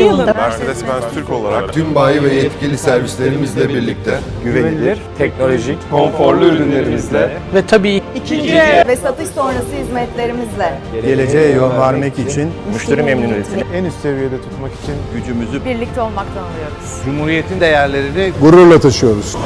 yılında Mercedes-Benz Türk olarak Tüm bayi ve yetkili servislerimizle birlikte güvenilir, teknolojik, konforlu ürünlerimizle ve tabii ve satış sonrası hizmetlerimizle Geleceğe yol vermek için müşteri memnuniyetini en üst seviyede tutmak için gücümüzü birlikte olmaktan alıyoruz. Cumhuriyetin değerlerini gururla taşıyoruz.